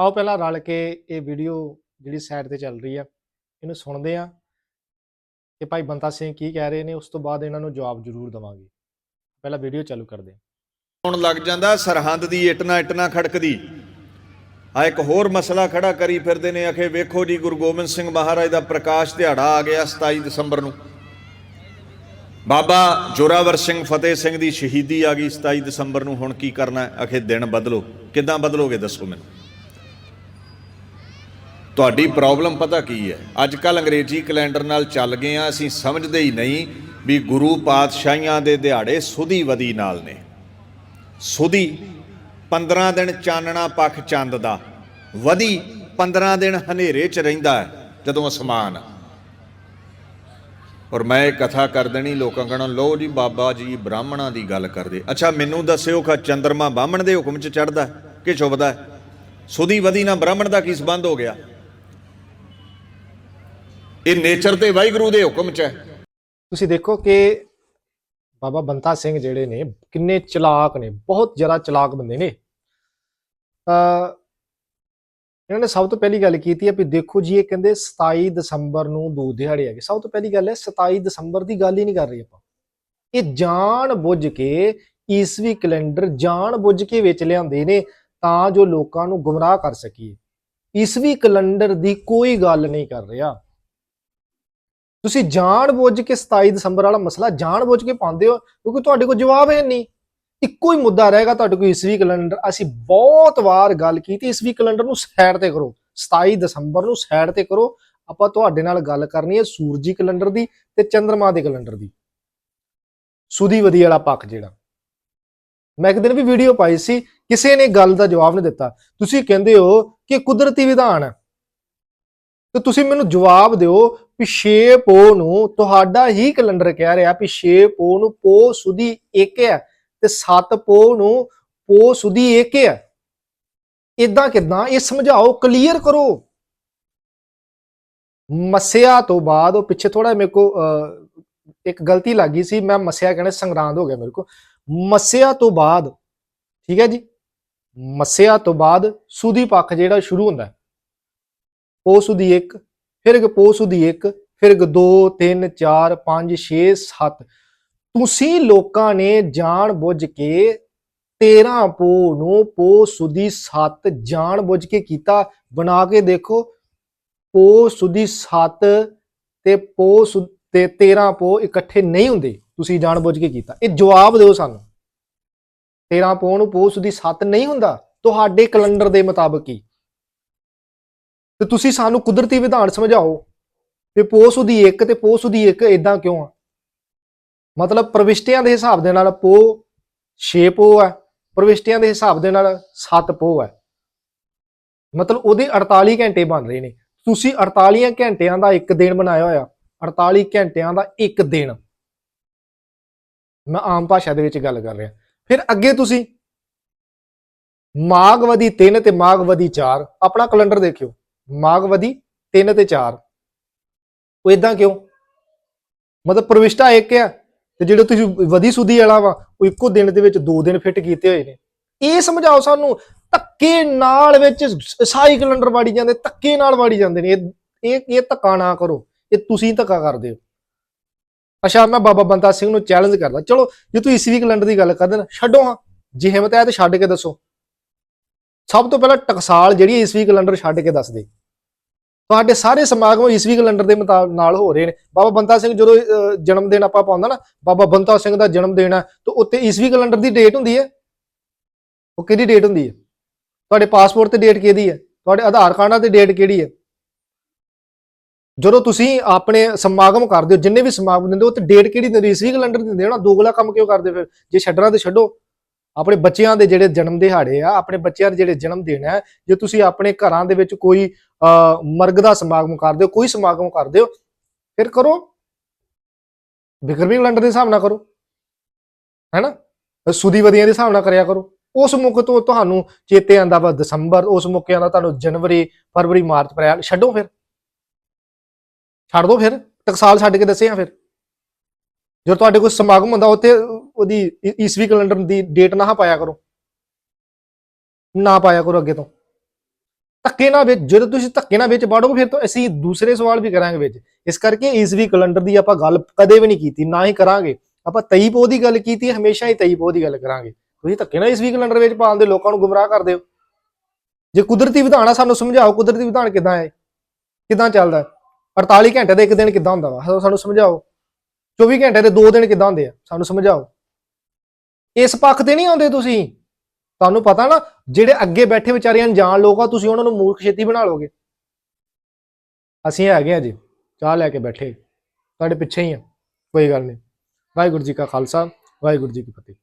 ਆਓ ਪਹਿਲਾਂ ਰਲ ਕੇ ਇਹ ਵੀਡੀਓ ਜਿਹੜੀ ਸਾਈਡ ਤੇ ਚੱਲ ਰਹੀ ਆ, ਇਹਨੂੰ ਸੁਣਦੇ ਆ ਕਿ ਭਾਈ ਬੰਤਾ ਸਿੰਘ ਕੀ ਕਹਿ ਰਹੇ ਨੇ, ਉਸ ਤੋਂ ਬਾਅਦ ਇਹਨਾਂ ਨੂੰ ਜਵਾਬ ਜ਼ਰੂਰ ਦਵਾਂਗੇ। ਪਹਿਲਾਂ ਵੀਡੀਓ ਚਾਲੂ ਕਰਦੇ ਹਾਂ। ਹੁਣ ਲੱਗ ਜਾਂਦਾ ਸਰਹੰਦ ਦੀ ਇਟਨਾ ਇਟਨਾ ਖੜਕਦੀ। ਆ ਇੱਕ ਹੋਰ ਮਸਲਾ ਖੜਾ ਕਰੀ ਫਿਰਦੇ ਨੇ, ਆਖੇ ਵੇਖੋ ਜੀ ਗੁਰੂ ਗੋਬਿੰਦ ਸਿੰਘ ਮਹਾਰਾਜ ਦਾ ਪ੍ਰਕਾਸ਼ ਦਿਹਾੜਾ ਆ ਗਿਆ 27 ਦਸੰਬਰ ਨੂੰ। ਬਾਬਾ ਜੋਰਾਵਰ ਸਿੰਘ ਫਤਿਹ ਸਿੰਘ ਦੀ ਸ਼ਹੀਦੀ ਆ ਗਈ 27 ਦਸੰਬਰ ਨੂੰ, ਹੁਣ ਕੀ ਕਰਨਾ ਹੈ ਆਖੇ ਦਿਨ ਬਦਲੋ। ਕਿੱਦਾਂ ਬਦਲੋਗੇ ਦੱਸੋ ਮੈਨੂੰ? ਤੁਹਾਡੀ ਪ੍ਰੋਬਲਮ ਪਤਾ ਕੀ ਹੈ? ਅੱਜ ਕੱਲ ਅੰਗਰੇਜ਼ੀ ਕੈਲੰਡਰ ਨਾਲ ਚੱਲ ਗਏ ਆ ਅਸੀਂ ਸਮਝਦੇ ਹੀ ਨਹੀਂ ਵੀ ਗੁਰੂ ਪਾਤਸ਼ਾਹੀਆਂ ਦੇ ਦਿਹਾੜੇ ਸੁਧੀ ਵਦੀ ਨਾਲ ਨੇ। ਸੁਧੀ 15 ਦਿਨ ਚਾਨਣਾ ਪੱਖ ਚੰਦ ਦਾ, ਵਧੀ 15 ਦਿਨ ਹਨੇਰੇ 'ਚ ਰਹਿੰਦਾ ਜਦੋਂ ਅਸਮਾਨ। ਔਰ ਮੈਂ ਇਹ ਕਥਾ ਕਰ ਦੇਣੀ, ਲੋਕਾਂ ਕਹਿਣਾ ਲੋ ਜੀ ਬਾਬਾ ਜੀ ਬ੍ਰਾਹਮਣਾਂ ਦੀ ਗੱਲ ਕਰਦੇ। ਅੱਛਾ, ਮੈਨੂੰ ਦੱਸਿਓ ਕਿ ਚੰਦਰਮਾ ਬਾਹਮਣ ਦੇ ਹੁਕਮ 'ਚ ਚੜਦਾ ਕਿ ਚੁੱਭਦਾ ਹੈ? ਸੁਧੀ ਵਧੀ ਨਾਲ ਬ੍ਰਾਹਮਣ ਦਾ ਕੀ ਸੰਬੰਧ ਹੋ ਗਿਆ? ਇਹ ਨੇਚਰ ਤੇ ਵਾਹਿਗੁਰੂ ਦੇ ਹੁਕਮ 'ਚ ਹੈ। ਤੁਸੀਂ ਦੇਖੋ ਕਿ ਬਾਬਾ ਬੰਤਾ ਸਿੰਘ ਜਿਹੜੇ ਨੇ, ਕਿੰਨੇ ਚਲਾਕ ਨੇ, ਬਹੁਤ ਜ਼ਿਆਦਾ ਚਲਾਕ ਬੰਦੇ ਨੇ। ਅ ਇਹਨਾਂ ਨੇ ਸਭ ਤੋਂ ਪਹਿਲੀ ਗੱਲ ਕੀਤੀ ਹੈ ਵੀ ਦੇਖੋ ਜੀ, ਇਹ ਕਹਿੰਦੇ 27 ਦਸੰਬਰ ਨੂੰ ਦੋ ਦਿਹਾੜੇ ਹੈਗੇ। ਸਭ ਤੋਂ ਪਹਿਲੀ ਗੱਲ ਹੈ 27 ਦਸੰਬਰ ਦੀ ਗੱਲ ਹੀ ਨਹੀਂ ਕਰ ਰਹੀ ਆਪਾਂ। ਇਹ ਜਾਣ ਬੁੱਝ ਕੇ ਈਸਵੀ ਕੈਲੰਡਰ ਜਾਣ ਬੁੱਝ ਕੇ ਵਿੱਚ ਲਿਆਂਦੇ ਨੇ ਤਾਂ ਜੋ ਲੋਕਾਂ ਨੂੰ ਗੁੰਮਰਾਹ ਕਰ ਸਕੀਏ। ਈਸਵੀ ਕੈਲੰਡਰ ਦੀ ਕੋਈ ਗੱਲ ਨਹੀਂ ਕਰ ਰਿਹਾ। ਤੁਸੀਂ ਜਾਣ ਬੁੱਝ ਕੇ 27 ਦਸੰਬਰ ਵਾਲਾ ਮਸਲਾ ਜਾਣ ਬੁੱਝ ਕੇ ਪਾਉਂਦੇ ਹੋ, ਕਿਉਂਕਿ ਤੁਹਾਡੇ ਕੋਲ ਜਵਾਬ ਹੈ ਨਹੀਂ। ਇੱਕੋ ਹੀ ਮੁੱਦਾ ਰਹੇਗਾ ਤੁਹਾਡੇ ਕੋਲ ਈਸਵੀ ਕੈਲੰਡਰ। ਅਸੀਂ ਬਹੁਤ ਵਾਰ ਗੱਲ ਕੀਤੀ ਈਸਵੀ ਕੈਲੰਡਰ ਨੂੰ ਸਾਈਡ ਤੇ ਕਰੋ। 27 ਦਸੰਬਰ ਨੂੰ ਸਾਈਡ ਤੇ ਕਰੋ। ਆਪਾਂ ਤੁਹਾਡੇ ਨਾਲ ਗੱਲ ਕਰਨੀ ਹੈ ਸੂਰਜੀ ਕੈਲੰਡਰ ਦੀ ਤੇ ਚੰ드ਰਮਾ ਦੇ ਕੈਲੰਡਰ ਦੀ। ਸੁਦੀਵਦੀ ਵਾਲਾ ਪੱਖ ਜਿਹੜਾ। ਮੈਂ ਇੱਕ ਦਿਨ ਵੀ ਵੀਡੀਓ ਪਾਈ ਸੀ, ਕਿਸੇ ਨੇ ਗੱਲ ਦਾ ਜਵਾਬ ਨਹੀਂ ਦਿੱਤਾ। ਤੁਸੀਂ ਕਹਿੰਦੇ ਹੋ ਕਿ ਕੁਦਰਤੀ ਵਿਧਾਨ ਹੈ। ਤੇ ਤੁਸੀਂ ਮੈਨੂੰ ਜਵਾਬ ਦਿਓ ਵੀ 6 ਪੋ ਨੂੰ ਤੁਹਾਡਾ ਹੀ ਕੈਲੰਡਰ ਕਹਿ ਰਿਹਾ ਵੀ 6 ਪੋ ਨੂੰ ਪੋ ਸੁਦੀ 1 ਹੈ ਤੇ 7 ਪੋ ਨੂੰ ਪੋ ਸੁਦੀ 1 ਹੈ ਇਦਾਂ ਕਿਦਾਂ? ਇਹ ਸਮਝਾਓ ਕਲੀਅਰ ਕਰੋ। ਮਸਿਆ ਤੋਂ ਬਾਅਦ ਉਹ ਪਿੱਛੇ ਥੋੜਾ ਮੇਰੇ ਕੋ ਅਹ, ਇੱਕ ਗਲਤੀ ਲੱਗੀ ਸੀ ਮੈਂ ਮਸਿਆ ਕਹਿੰਦੇ ਸੰਗਰਾਂਦ ਹੋ ਗਿਆ ਮੇਰੇ ਕੋ ਮਸਿਆ ਤੋਂ ਬਾਅਦ ਠੀਕ ਹੈ ਜੀ? ਮਸਿਆ ਤੋਂ ਬਾਅਦ ਸੁਦੀ ਪੱਖ ਜਿਹੜਾ ਸ਼ੁਰੂ ਹੁੰਦਾ ਹੈ। ਸੁਦੀ 1 ਫਿਰ ਇੱਕ ਪੋ ਸੁਦੀ 1 ਫਿਰ ਇੱਕ 2 3 4 5 6 7 ਤੁਸੀਂ ਲੋਕਾਂ ਨੇ ਜਾਣ ਬੁੱਝ ਕੇ 13 ਪੋ ਨੂੰ ਪੋ ਸੁਦੀ 7 ਜਾਣ ਬੁੱਝ ਕੇ ਕੀਤਾ। ਬਣਾ ਕੇ ਦੇਖੋ ਪੋ ਸੁਦੀ 7 ਤੇ ਪੋ ਸੁ- ਤੇ 13 ਪੋ ਇਕੱਠੇ ਨਹੀਂ ਹੁੰਦੇ। ਤੁਸੀਂ ਜਾਣ ਬੁੱਝ ਕੇ ਕੀਤਾ। ਇਹ ਜਵਾਬ ਦਿਓ ਸਾਨੂੰ। 13 ਪੋ ਨੂੰ ਪੋ ਸੁਦੀ 7 ਨਹੀਂ ਹੁੰਦਾ। ਤੁਹਾਡੇ ਕੈਲੰਡਰ ਦੇ ਮੁਤਾਬਕ ਹੀ। ਤੇ ਤੁਸੀਂ ਸਾਨੂੰ ਕੁਦਰਤੀ ਵਿਧਾਨ ਸਮਝਾਓ ਵੀ ਪੋਸ ਉਹਦੀ ਇੱਕ ਤੇ ਪੋਸ ਉਹਦੀ ਇੱਕ ਇਦਾਂ ਕਿਉਂ ਆ? ਮਤਲਬ ਪ੍ਰਵਿਸ਼ਟੀਆਂ ਦੇ ਹਿਸਾਬ ਦੇ ਨਾਲ ਪੋ 6 ਪੋ ਹੈ ਪ੍ਰਵਿਸ਼ਟੀਆਂ ਦੇ ਹਿਸਾਬ ਦੇ ਨਾਲ 7 ਪੋ ਹੈ ਮਤਲਬ ਉਹਦੇ 48 ਘੰਟੇ ਬਣ ਰਹੇ ਨੇ। ਤੁਸੀਂ 48 ਘੰਟਿਆਂ ਦਾ ਇੱਕ ਦਿਨ ਬਣਾਇਆ ਹੋਇਆ 48 ਘੰਟਿਆਂ ਦਾ ਇੱਕ ਦਿਨ। ਮੈਂ ਆਮ ਭਾਸ਼ਾ ਦੇ ਵਿੱਚ ਗੱਲ ਕਰ ਰਿਹਾ। ਫਿਰ ਅੱਗੇ ਤੁਸੀਂ ਮਾਘ ਵਧੀ 3 ਤੇ ਮਾਘ ਵਧੀ 4 ਆਪਣਾ ਕੈਲੰਡਰ ਦੇਖਿਓ। ਮਾਗਵਦੀ 3 ਤੇ 4 ਉਹ ਇਦਾਂ ਕਿਉਂ? ਮਤਲਬ ਪ੍ਰਵਿਸ਼ਟਾ ਇੱਕ ਆ ਤੇ ਜਿਹੜੇ ਤੁਸੀਂ ਵਧੀ ਸੁਦੀ ਵਾਲਾ ਵਾ, ਉਹ ਇੱਕੋ ਦਿਨ ਦੇ ਵਿੱਚ ਦੋ ਦਿਨ ਫਿੱਟ ਕੀਤੇ ਹੋਏ ਨੇ। ਇਹ ਸਮਝਾਓ ਸਾਨੂੰ, ਧੱਕੇ ਨਾਲ ਵਿੱਚ ਸਾਈ ਕੈਲੰਡਰ ਵਾੜੀ ਜਾਂਦੇ, ਧੱਕੇ ਨਾਲ ਵਾੜੀ ਜਾਂਦੇ ਨੇ। ਇਹ ਇਹ ਧੱਕਾ ਨਾ ਕਰੋ, ਇਹ ਤੁਸੀਂ ਧੱਕਾ ਕਰਦੇ ਹੋ। ਅੱਛਾ, ਮੈਂ ਬਾਬਾ ਬੰਤਾ ਸਿੰਘ ਨੂੰ ਚੈਲੰਜ ਕਰਦਾ। ਚਲੋ, ਜੇ ਤੁਸੀਂ ਈਸਵੀ ਕੈਲੰਡਰ ਦੀ ਗੱਲ ਕਰਦੇ ਨਾ, ਛੱਡੋ ਹਾਂ। ਜੇ ਹਿੰਮਤ ਹੈ ਤੇ ਛੱਡ ਕੇ ਦੱਸੋ। ਸਭ ਤੋਂ ਪਹਿਲਾਂ ਟਕਸਾਲ ਜਿਹੜੀ ਈਸਵੀ ਕੈਲੰਡਰ ਛੱਡ ਕੇ ਦੱਸ ਦੇ। ਤੁਹਾਡੇ ਸਾਰੇ ਸਮਾਗਮ ਈਸਵੀ ਕੈਲੰਡਰ ਦੇ ਮੁਤਾਬਕ ਨਾਲ ਹੋ ਰਹੇ ਨੇ। ਬਾਬਾ ਬੰਤਾ ਸਿੰਘ ਜਦੋਂ ਜਨਮ ਦਿਨ ਆਪਾਂ ਪਾਉਂਦਾ ਨਾ, ਬਾਬਾ ਬੰਤਾ ਸਿੰਘ ਦਾ ਜਨਮ ਦਿਨ ਹੈ ਤਾਂ ਉੱਤੇ ਈਸਵੀ ਕੈਲੰਡਰ ਦੀ ਡੇਟ ਹੁੰਦੀ ਹੈ? ਉਹ ਕਿਹਦੀ ਡੇਟ ਹੁੰਦੀ ਹੈ? ਤੁਹਾਡੇ ਪਾਸਪੋਰਟ ਤੇ ਡੇਟ ਕਿਹਦੀ ਹੈ? ਤੁਹਾਡੇ ਆਧਾਰ ਕਾਰਡਾਂ ਤੇ ਡੇਟ ਕਿਹੜੀ ਹੈ? ਜਦੋਂ ਤੁਸੀਂ ਆਪਣੇ ਸਮਾਗਮ ਕਰਦੇ ਹੋ, ਜਿੰਨੇ ਵੀ ਸਮਾਗਮ ਦਿੰਦੇ ਹੋ ਤੇ ਡੇਟ ਕਿਹੜੀ ਦਿੰਦੇ ਈਸਵੀ ਕੈਲੰਡਰ ਦਿੰਦੇ ਹੋ ਨਾ? ਦੋਗਲਾ ਕੰਮ ਕਿਉਂ ਕਰਦੇ ਫਿਰ? ਜੇ ਛੱਡਣਾ ਤੇ ਛੱਡੋ। ਆਪਣੇ ਬੱਚਿਆਂ ਦੇ ਜਿਹੜੇ ਜਨਮ ਦਿਹਾੜੇ ਆ, ਆਪਣੇ ਬੱਚਿਆਂ ਦੇ ਜਿਹੜੇ ਜਨਮ ਦਿਨ ਹੈ ਜੇ ਤੁਸੀਂ ਆਪਣੇ ਘਰਾਂ ਦੇ ਵਿੱਚ ਕੋਈ ਮਰਗ ਦਾ ਸਮਾਗਮ ਕਰਦੇ ਹੋ, ਕੋਈ ਸਮਾਗਮ ਕਰਦੇ ਹੋ, ਫਿਰ ਕਰੋ। ਬਿਕਰਮੀ ਕੈਲੰਡਰ ਦੇ ਹਿਸਾਬ ਨਾਲ ਕਰੋ, ਹੈਨਾ? ਸੁਦੀ ਵਧੀਆਂ ਦੇ ਹਿਸਾਬ ਨਾਲ ਕਰਿਆ ਕਰੋ। ਉਸ ਮੁੱਖ ਤੋਂ ਤੁਹਾਨੂੰ ਚੇਤੇ ਆਂਦਾ ਵਾ ਦਸੰਬਰ, ਉਸ ਮੌਕੇ ਆਂਦਾ ਤੁਹਾਨੂੰ ਜਨਵਰੀ, ਫਰਵਰੀ, ਮਾਰਚ, ਅਪ੍ਰੈਲ ਛੱਡੋ ਫਿਰ। ਛੱਡ ਦੋ ਫਿਰ ਟਕਸਾਲ ਛੱਡ ਕੇ ਦੱਸਿਆ ਫਿਰ। ਜਦੋਂ ਤੁਹਾਡੇ ਕੋਈ ਸਮਾਗਮ ਹੁੰਦਾ, ਉੱਥੇ ਉਹਦੀ ਈਸਵੀ ਕੈਲੰਡਰ ਦੀ ਡੇਟ ਨਾ ਪਾਇਆ ਕਰੋ। ਨਾ ਪਾਇਆ ਕਰੋ ਅੱਗੇ ਤੋਂ। ਧੱਕੇ ਨਾਲ ਵਿੱਚ, ਜਦੋਂ ਤੁਸੀਂ ਧੱਕੇ ਨਾਲ ਵਿੱਚ ਵੜੋਗੇ, ਫਿਰ ਤਾਂ ਅਸੀਂ ਦੂਸਰੇ ਸਵਾਲ ਵੀ ਕਰਾਂਗੇ ਵਿੱਚ। ਇਸ ਕਰਕੇ ਇਸ ਵੀ ਕੈਲੰਡਰ ਦੀ ਆਪਾਂ ਗੱਲ ਕਦੇ ਵੀ ਨਹੀਂ ਕੀਤੀ, ਨਾ ਹੀ ਕਰਾਂਗੇ। ਆਪਾਂ ਤਈ ਪੋ ਦੀ ਗੱਲ ਕੀਤੀ, ਹਮੇਸ਼ਾ ਹੀ ਤਈ ਪੋ ਦੀ ਗੱਲ ਕਰਾਂਗੇ। ਤੁਸੀਂ ਧੱਕੇ ਨਾਲ ਵੀ ਕੈਲੰਡਰ ਵਿੱਚ ਪਾਲਦੇ ਲੋਕਾਂ ਨੂੰ ਗੁੰਮਰਾਹ ਕਰਦੇ ਹੋ ਜੇ ਕੁਦਰਤੀ ਵਿਧਾਨ ਆ, ਸਾਨੂੰ ਸਮਝਾਓ ਕੁਦਰਤੀ ਵਿਧਾਨ ਕਿਦਾਂ ਹੈ, ਕਿਦਾਂ ਚੱਲਦਾ ਹੈ? 48 ਘੰਟੇ ਦਾ ਇੱਕ ਦਿਨ ਕਿਦਾਂ ਹੁੰਦਾ ਵਾ? ਸਾਨੂੰ ਸਮਝਾਓ। 24 ਘੰਟੇ ਦੇ ਦੋ ਦਿਨ ਕਿਦਾਂ ਹੁੰਦੇ ਆ? ਸਾਨੂੰ ਸਮਝਾਓ। ਇਸ ਪੱਖ ਤੇ ਨਹੀਂ ਆਉਂਦੇ ਤੁਸੀਂ? ਤੁਹਾਨੂੰ ਪਤਾ ਨਾ, ਜਿਹੜੇ ਅੱਗੇ ਬੈਠੇ ਵਿਚਾਰੇ ਅਣਜਾਣ ਲੋਕ ਆ, ਤੁਸੀਂ ਉਹਨਾਂ ਨੂੰ ਮੂਰਖ ਛੇਤੀ ਬਣਾ ਲੋਗੇ ਅਸੀਂ ਹੈਗੇ ਆ ਜੀ, ਚਾਹ ਲੈ ਕੇ ਬੈਠੇ, ਤੁਹਾਡੇ ਪਿੱਛੇ ਹੀ ਆ, ਕੋਈ ਗੱਲ ਨਹੀਂ। ਵਾਹਿਗੁਰੂ ਜੀ ਕਾ ਖਾਲਸਾ, ਵਾਹਿਗੁਰੂ ਜੀ ਕੀ ਫਤਿਹ।